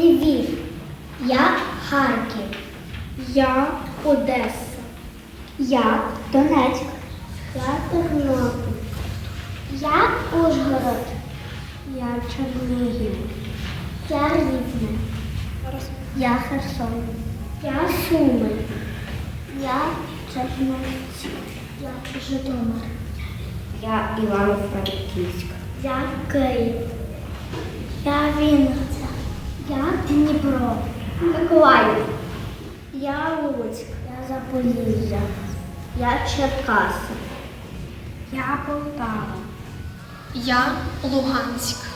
Львів, я Харків, я Одеса, я Донецьк, я Тернопіль, я Ужгород, я Чернігів, я Рівне, я Херсон, я Суми, я Чернівці, я Житомир, я Івано-Франківська, я Київ, я Вінниця. Я Дніпро. Миколаїв. Я Луцьк. Я Запоріжжя. Я Черкаси. Я Полтава. Я Луганськ.